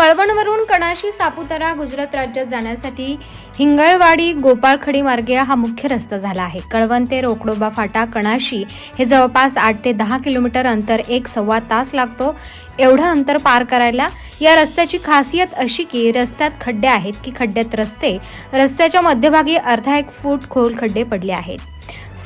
कळवणवरून कणाशी सापुतारा गुजरात राज्यात जाण्यासाठी हिंगळवाडी गोपाळखडी मार्गे हा मुख्य रस्ता झाला आहे. कळवण ते रोकडोबा फाटा कणाशी हे जवळपास आठ ते दहा किलोमीटर अंतर एक सव्वा तास लागतो. एवढं अंतर पार करायला या रस्त्याची खासियत अशी की रस्त्यात खड्डे आहेत की खड्ड्यात रस्ते रस्त्याच्या मध्यभागी अर्धा एक फूट खोल खड्डे पडले आहेत.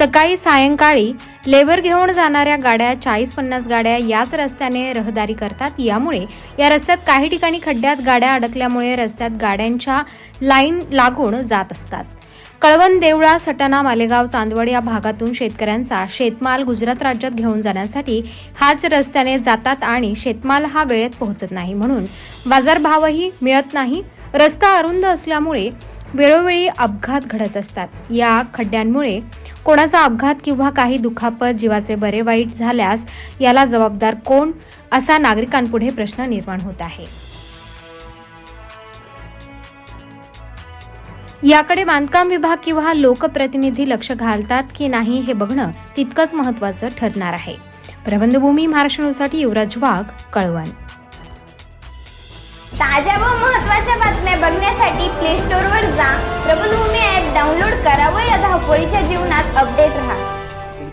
सकाळी सायंकाळी लेबर घेऊन जाणाऱ्या गाड्या चाळीस पन्नास गाड्या याच रस्त्याने रहदारी करतात. यामुळे या रस्त्यात काही ठिकाणी खड्ड्यात गाड्या अडकल्यामुळे रस्त्यात गाड्यांच्या लाईन लागून जात असतात. कळवण देवळा सटाणा मालेगाव चांदवड या भागातून शेतकऱ्यांचा शेतमाल गुजरात राज्यात घेऊन जाण्यासाठी हाच रस्त्याने जातात आणि शेतमाल हा वेळेत पोहोचत नाही. म्हणून बाजारभावही मिळत नाही. रस्ता अरुंद असल्यामुळे वेळोवेळी अपघात घडत असतात. या खड्ड्यांमुळे कोणाचा अपघात किंवा काही दुखापत जीवाचे बरे वाईट झाल्यास याला जबाबदार कोण? असा नागरिकांपुढे प्रश्न निर्माण होत आहे. याकडे बांधकाम विभाग किंवा लोकप्रतिनिधी लक्ष घालतात की नाही हे बघणं तितकंच महत्वाचं ठरणार आहे. प्रबंधभूमी महाराष्ट्र न्यूजसाठी युवराज वाघ कळवण. ताज्या व महत्त्वाच्या बातम्या बघण्यासाठी प्ले स्टोअरवर